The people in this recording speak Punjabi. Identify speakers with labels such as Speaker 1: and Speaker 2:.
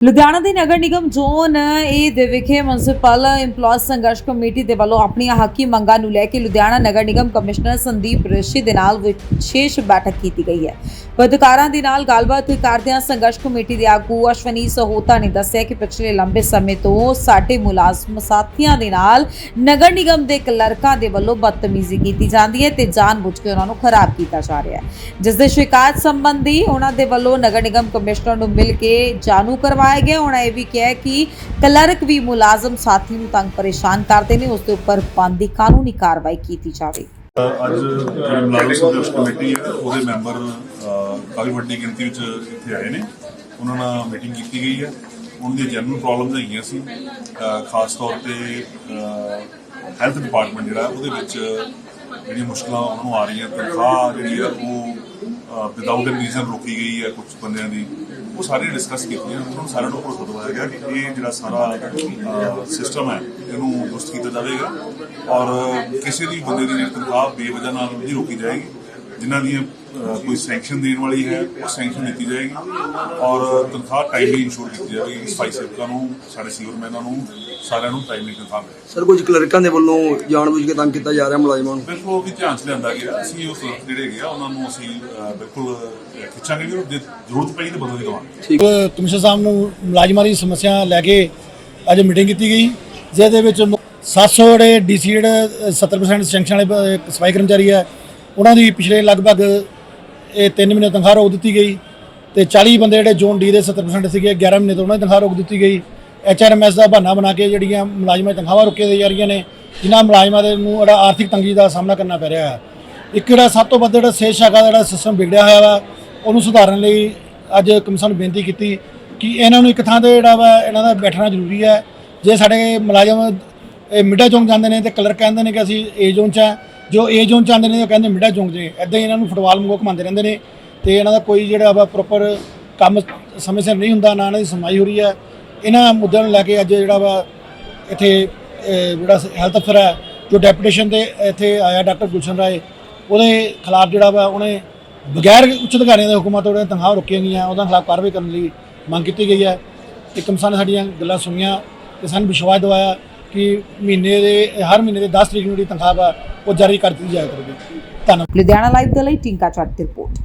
Speaker 1: ਲੁਧਿਆਣਾ ਦੇ ਨਗਰ ਨਿਗਮ ਜ਼ੋਨ ਏ ਦੇ ਵਿਖੇ ਮਿਊਨਿਸਪਲ ਇੰਪਲਾਈਜ਼ ਸੰਘਰਸ਼ ਕਮੇਟੀ ਦੇ ਵੱਲੋਂ ਆਪਣੀਆਂ ਹੱਕੀ ਮੰਗਾਂ ਨੂੰ ਲੈ ਕੇ ਲੁਧਿਆਣਾ ਨਗਰ ਨਿਗਮ ਕਮਿਸ਼ਨਰ ਸੰਦੀਪ ਰਿਸ਼ੀ ਦੇ ਨਾਲ ਵਿਸ਼ੇਸ਼ ਬੈਠਕ ਕੀਤੀ ਗਈ ਹੈ। ਪੱਤਰਕਾਰਾਂ ਦੇ ਨਾਲ ਗੱਲਬਾਤ ਕਰਦਿਆਂ ਸੰਘਰਸ਼ ਕਮੇਟੀ ਦੇ ਆਗੂ ਅਸ਼ਵਨੀ ਸਹੋਤਾ ਨੇ ਦੱਸਿਆ ਕਿ ਪਿਛਲੇ ਲੰਬੇ ਸਮੇਂ ਤੋਂ ਸਾਡੇ ਮੁਲਾਜ਼ਮ ਸਾਥੀਆਂ ਦੇ ਨਾਲ ਨਗਰ ਨਿਗਮ ਦੇ ਕਲਰਕਾਂ ਦੇ ਵੱਲੋਂ ਬਦਤਮੀਜ਼ੀ ਕੀਤੀ ਜਾਂਦੀ ਹੈ ਤੇ ਜਾਣਬੁੱਝ ਕੇ ਉਹਨਾਂ ਨੂੰ ਖਰਾਬ ਕੀਤਾ ਜਾ ਰਿਹਾ ਹੈ। ਜਿਸ ਦੇ ਸ਼ਿਕਾਇਤ ਸੰਬੰਧੀ ਉਹਨਾਂ ਦੇ ਵੱਲੋਂ ਨਗਰ ਨਿਗਮ ਕਮਿਸ਼ਨਰ ਨੂੰ ਮਿਲ ਕੇ ਜਾਣੂ ਕਰਵਾਇਆ ਗਿਆ। ਉਹਨਾਂ ਇਹ ਵੀ ਕਿਹਾ ਕਿ ਕਲਰਕ ਵੀ ਮੁਲਾਜ਼ਮ ਸਾਥੀ ਨੂੰ ਤੰਗ ਪਰੇਸ਼ਾਨ ਕਰਦੇ ਨੇ। ਉਸ ਦੇ ਉੱਪਰ ਬੰਦੀ ਕਾਨੂੰਨੀ ਕਾਰਵਾਈ ਕੀਤੀ ਜਾਵੇ।
Speaker 2: ਅੱਜ ਜਿਹੜੀ ਮੁਲਾਜ਼ਮ ਸੰਘਰਸ਼ ਕਮੇਟੀ ਹੈ, ਉਹਦੇ ਮੈਂਬਰ ਕਾਫੀ ਵੱਡੀ ਗਿਣਤੀ ਵਿੱਚ ਇੱਥੇ ਆਏ ਨੇ। ਉਹਨਾਂ ਨਾਲ ਮੀਟਿੰਗ ਕੀਤੀ ਗਈ ਹੈ। ਉਹਨਾਂ ਦੀ ਜਨਰਲ ਪ੍ਰੋਬਲਮਸ ਹੈਗੀਆਂ ਸੀ। ਖਾਸ ਤੌਰ ਤੇ ਹੈਲਥ ਡਿਪਾਰਟਮੈਂਟ ਜਿਹੜਾ, ਉਹਦੇ ਵਿੱਚ ਜਿਹੜੀਆਂ ਮੁਸ਼ਕਲਾਂ ਉਹਨਾਂ ਨੂੰ ਆ ਰਹੀਆਂ, ਤਨਖਾਹ ਜਿਹੜੀ ਆ, ਉਹ ਵਿਦਆਊਟ ਐ ਰੀਜ਼ਨ ਰੋਕੀ ਗਈ ਹੈ ਕੁਝ ਬੰਦਿਆਂ ਦੀ। ਉਹ ਸਾਰੀ ਡਿਸਕਸ ਕੀਤੀਆਂ, ਉਹਨਾਂ ਨੂੰ ਸਾਰਿਆਂ ਨੂੰ ਭਰੋਸਾ ਦਵਾਇਆ ਗਿਆ ਕਿ ਇਹ ਜਿਹੜਾ ਸਾਰਾ ਸਿਸਟਮ ਹੈ, ਇਹਨੂੰ ਦੁਰਸਤ ਕੀਤਾ ਜਾਵੇਗਾ ਔਰ ਕਿਸੇ ਵੀ ਬੰਦੇ ਦੀ ਤਨਖਾਹ ਬੇਵਜ੍ਹਾ ਨਾਲ ਨਹੀਂ ਰੋਕੀ ਜਾਏਗੀ। ਜਿਨ੍ਹਾਂ ਅਹ, ਕੋਈ ਸੈਂਕਸ਼ਨ ਦੇਣ ਵਾਲੀ ਹੈ ਉਹ ਸੈਂਕਸ਼ਨ ਦਿੱਤੀ ਜਾਏਗੀ। ਔਰ ਤਨਖਾਹ ਟਾਈਮਲੀ ਇਨਸ਼ੋਰ ਕੀਤੀ ਜਾਵੇਗੀ ਸਫ਼ਾਈ ਸੇਵਕਾਂ ਨੂੰ ਸਾਡੇ ਸੀਵਰਮੈਨਾਂ ਨੂੰ ਸਾਰਿਆਂ ਨੂੰ ਟਾਈਮਲੀ ਤਨਖਾਹ ਮਿਲੇ।
Speaker 3: ਸਰ ਕੁਝ ਕਲਰਕਾਂ ਦੇ ਵੱਲੋਂ ਜਾਣਬੁੱਝ ਕੇ ਤੰਗ ਕੀਤਾ ਜਾ ਰਿਹਾ ਮੁਲਾਜ਼ਮਾਂ ਨੂੰ?
Speaker 2: ਬਿਲਕੁਲ ਉਹ ਵੀ ਧਿਆਨ ਚ ਲਿਆਂਦਾ ਗਿਆ। ਅਸੀਂ ਉਸ ਜਿਹੜੇ ਹੈਗੇ ਆ ਉਹਨਾਂ ਨੂੰ ਅਸੀਂ ਬਿਲਕੁਲ ਖਿੱਚਾਂਗੇ ਵੀ ਜੇ ਜ਼ਰੂਰਤ ਪਈ ਤਾਂ ਬਦਲ ਦੇਵਾਂਗੇ
Speaker 4: ਕਮਿਸ਼ਨਰ ਸਾਹਿਬ ਨੂੰ ਮੁਲਾਜ਼ਮਾਂ ਦੀ ਸਮੱਸਿਆ ਲੈ ਕੇ ਅੱਜ ਮੀਟਿੰਗ ਕੀਤੀ ਗਈ ਜਿਹਦੇ ਵਿੱਚ 700 ਜਿਹੜੇ ਡੀਸੀ ਜਿਹੜੇ 70% ਸੈਂਕਸ਼ਨ ਵਾਲੇ ਸਫ਼ਾਈ ਕਰਮਚਾਰੀ ਹੈ ਉਹਨਾਂ ਦੀ ਪਿਛਲੇ ਲਗਭਗ, ਇਹ 3 ਮਹੀਨੇ ਤਨਖਾਹ ਰੋਕ ਦਿੱਤੀ ਗਈ ਤੇ 40 ਬੰਦੇ ਜਿਹੜੇ ਜ਼ੋਨ ਡੀ ਦੇ 70% ਸੀਗੇ 11 ਮਹੀਨੇ ਤੋਂ ਉਹਨਾਂ ਦੀ ਤਨਖਾਹ ਰੋਕ ਦਿੱਤੀ ਗਈ। ਐਚਆਰਐਮਐਸ ਦਾ ਬਹਾਨਾ ਬਣਾ ਕੇ ਜਿਹੜੀਆਂ ਮੁਲਾਜ਼ਮਾਂ ਦੀਆਂ ਤਨਖਾਹਾਂ ਰੋਕੀਆਂ ਜਾ ਰਹੀਆਂ ਨੇ, ਜਿਨ੍ਹਾਂ ਮੁਲਾਜ਼ਮਾਂ ਦੇ ਨੂੰ ਜਿਹੜਾ ਆਰਥਿਕ ਤੰਗੀ ਦਾ ਸਾਹਮਣਾ ਕਰਨਾ ਪੈ ਰਿਹਾ ਹੈ। ਇੱਕ ਜਿਹੜਾ ਸਭ ਤੋਂ ਵੱਧ ਜਿਹੜਾ ਸਿਹਤ ਸ਼ਾਖਾ ਦਾ ਜਿਹੜਾ ਸਿਸਟਮ ਵਿਗੜਿਆ ਹੋਇਆ ਵਾ, ਉਹਨੂੰ ਸੁਧਾਰਨ ਲਈ ਅੱਜ ਕਮਿਸ਼ਨ ਨੂੰ ਬੇਨਤੀ ਕੀਤੀ ਕਿ ਇਹਨਾਂ ਨੂੰ ਇੱਕ ਥਾਂ ਤੇ ਜਿਹੜਾ ਵਾ, ਇਹਨਾਂ ਦਾ ਬੈਠਣਾ ਜ਼ਰੂਰੀ ਹੈ। ਜੇ ਸਾਡੇ ਮੁਲਾਜ਼ਮ ਇਹ ਮਿੱਡਾ ਚੌਂਕ ਜਾਂਦੇ ਨੇ ਤੇ ਕਲਰ ਕਹਿੰਦੇ ਨੇ ਕਿ ਅਸੀਂ ਏ ਜ਼ੋਨ 'ਚ ਆ ਜੋ ਏ ਜ਼ੋਨ 'ਚ ਆਉਂਦੇ ਨੇ ਉਹ ਕਹਿੰਦੇ ਮਿੱਡਾ ਚੌਂਕ 'ਚ ਐਦਾਂ ਹੀ ਇਹਨਾਂ ਨੂੰ ਫੁੱਟਬਾਲ ਵਾਂਗੂ ਘੁਮਾਉਂਦੇ ਰਹਿੰਦੇ ਨੇ ਤੇ ਇਹਨਾਂ ਦਾ ਕੋਈ ਜਿਹੜਾ ਵਾ ਪ੍ਰੋਪਰ ਕੰਮ ਸਮੇਂ ਸਿਰ ਨਹੀਂ ਹੁੰਦਾ, ਨਾ ਇਹਨਾਂ ਦੀ ਸੁਣਵਾਈ ਹੋ ਰਹੀ ਹੈ। ਇਹਨਾਂ ਮੁੱਦਿਆਂ ਨੂੰ ਲੈ ਕੇ ਅੱਜ ਜਿਹੜਾ ਵਾ ਇੱਥੇ ਜਿਹੜਾ ਹੈਲਥ ਅਫਸਰ ਹੈ, ਜੋ ਡੈਪੂਟੇਸ਼ਨ ਤੇ ਇੱਥੇ ਆਇਆ ਡਾਕਟਰ ਗੁਲਸ਼ਨ ਰਾਏ, ਉਹਦੇ ਖਿਲਾਫ ਜਿਹੜਾ ਵਾ ਉਹਨੇ ਬਗੈਰ ਉੱਚ ਅਧਿਕਾਰੀਆਂ ਦੇ ਹੁਕਮਾਂ ਤੋਂ ਜਿਹੜੇ ਤਨਖਾਹ ਰੁਕੀਆਂ ਗਈਆਂ, ਉਹਦਾ ਖਿਲਾਫ ਕਾਰਵਾਈ ਕਰਨ ਲਈ ਮੰਗ ਕੀਤੀ ਗਈ ਹੈ। ਤੇ ਕਮਸਾਨ ਨੇ ਸਾਡੀਆਂ ਗੱਲਾਂ ਸੁਣੀਆਂ ਤੇ ਸਾਨੂੰ ਵਿਸ਼ਵਾਸ ਦਿਵਾਇਆ ਕਿ ਮਹੀਨੇ ਦੇ, ਹਰ ਮਹੀਨੇ ਦੇ 10 ਤਰੀਕ ਨੂੰ ਜਿਹੜੀ ਤਨਖਾਹ ਆ ਉਹ ਜਾਰੀ ਕਰ ਦਿੱਤੀ ਜਾਇਆ ਕਰੇਗੀ। ਧੰਨਵਾਦ।
Speaker 1: ਲੁਧਿਆਣਾ ਲਾਈਵ ਦੇ ਲਈ ਟਿੰਕਾ ਚੱਟ ਦੀ ਰਿਪੋਰਟ।